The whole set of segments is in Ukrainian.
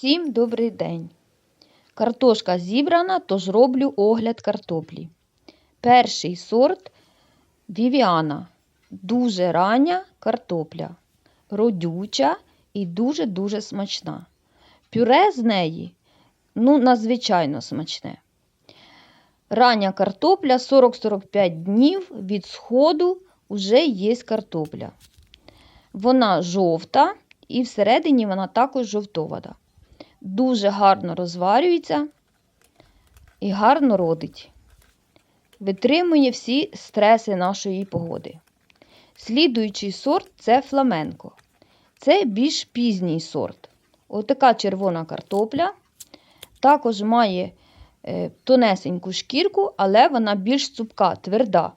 Всім добрий день. Картошка зібрана, тож роблю огляд картоплі. Перший сорт Вівіана. Дуже рання картопля, родюча і дуже-дуже смачна. Пюре з неї ну, надзвичайно смачне. Рання картопля 40-45 днів від сходу вже є картопля. Вона жовта і всередині вона також жовтовата. Дуже гарно розварюється і гарно родить. Витримує всі стреси нашої погоди. Слідуючий сорт це фламенко. Це більш пізній сорт. Отака червона картопля. Також має е, тонесеньку шкірку, але вона більш цупка, тверда.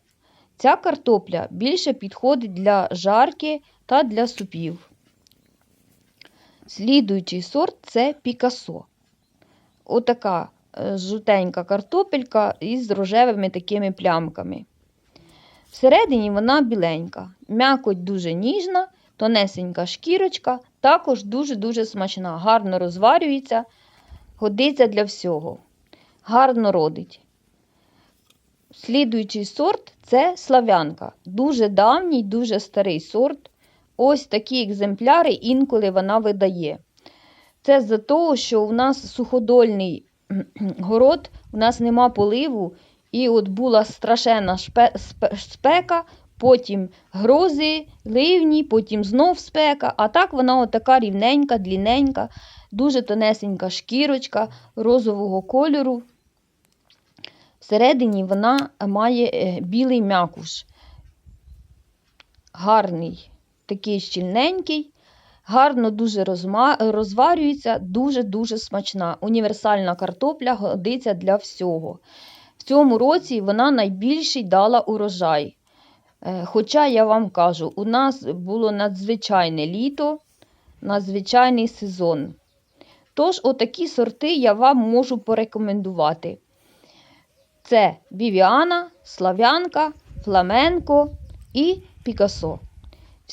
Ця картопля більше підходить для жарки та для супів. Слідуючий сорт це Пікасо. Отака е, жовтенька картопелька із рожевими такими плямками. Всередині вона біленька, м'якоть дуже ніжна, тонесенька шкірочка, також дуже-дуже смачна, гарно розварюється, годиться для всього, гарно родить. Слідуючий сорт це слав'янка. Дуже давній, дуже старий сорт. Ось такі екземпляри інколи вона видає. Це за того, що у нас суходольний город, у нас нема поливу, і от була страшенна спека, потім грози, ливні, потім знов спека. А так вона така рівненька, длінненька, дуже тонесенька шкірочка розового кольору. Всередині вона має е, білий м'якуш. Гарний, такий щільненький, гарно дуже розварюється, дуже-дуже смачна. Універсальна картопля годиться для всього. В цьому році вона найбільший дала урожай. Е, Хоча я вам кажу, у нас було надзвичайне літо, надзвичайний сезон. Тож, отакі сорти я вам можу порекомендувати. Це Вівіана, Слав'янка, Фламенко і Пікасо.